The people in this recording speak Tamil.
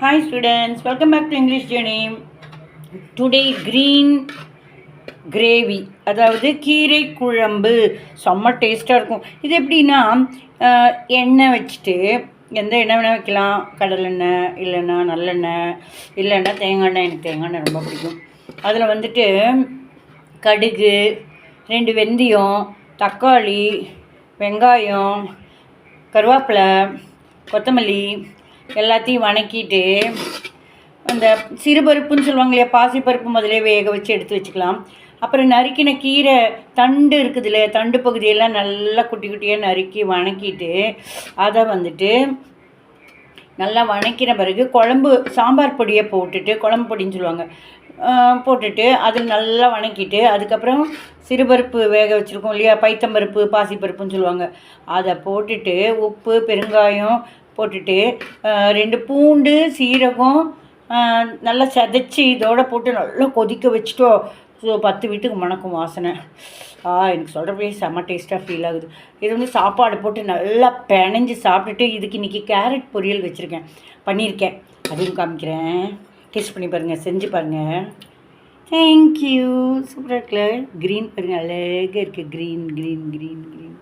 Hi students, welcome back to English Journey. Today green gravy அதாவது கீரை குழம்பு. செம்ம டேஸ்ட்டாக இருக்கும். இது எப்படின்னா எண்ணெய் வச்சுட்டு எந்த எண்ணெய் வேணால் வைக்கலாம். கடலெண்ணெய் இல்லைன்னா நல்லெண்ணெய் இல்லைன்னா தேங்காய் எண்ணெய். எனக்கு தேங்காய் எண்ணெய் ரொம்ப பிடிக்கும். அதில் வந்துட்டு கடுகு ரெண்டு வெந்தயம் தக்காளி வெங்காயம் கருவேப்பிலை கொத்தமல்லி எல்லாத்தையும் வணக்கிட்டு அந்த சிறுபருப்புன்னு சொல்லுவாங்க இல்லையா பாசிப்பருப்பு முதலே வேக வச்சு எடுத்து வச்சுக்கலாம். அப்புறம் நறுக்கின கீரை தண்டு இருக்குது இல்லையா தண்டு பகுதியெல்லாம் நல்லா குட்டி குட்டியாக நறுக்கி வணக்கிட்டு அதை வந்துட்டு நல்லா வணக்கின பிறகு குழம்பு சாம்பார் பொடியை போட்டுட்டு குழம்பு பொடின்னு சொல்லுவாங்க போட்டுட்டு அதில் நல்லா வணக்கிட்டு அதுக்கப்புறம் சிறுபருப்பு வேக வச்சுருக்கோம் இல்லையா பைத்தம்பருப்பு பாசிப்பருப்புன்னு சொல்லுவாங்க அதை போட்டுட்டு உப்பு பெருங்காயம் போட்டுட்டு ரெண்டு பூண்டு சீரகம் நல்லா சதைச்சி இதோட போட்டு நல்லா கொதிக்க வச்சுட்டோம் ஸோ பத்து வீட்டுக்கு மணக்கும் வாசனை. ஆ எனக்கு சொல்கிறப்பே செம்ம டேஸ்ட்டாக ஃபீல் ஆகுது. இது வந்து சாப்பாடு போட்டு நல்லா பிணைஞ்சு சாப்பிட்டுட்டு இதுக்கு இன்றைக்கி கேரட் பொரியல் வச்சுருக்கேன். பண்ணியிருக்கேன். அதையும் காமிக்கிறேன். டேஸ்ட் பண்ணி பாருங்கள் செஞ்சு பாருங்கள் தேங்க்யூ சூப்பராக இருக்குல்ல? க்ரீன் பாருங்கள் அழகாக இருக்குது க்ரீன் க்ரீன் க்ரீன் க்ரீன்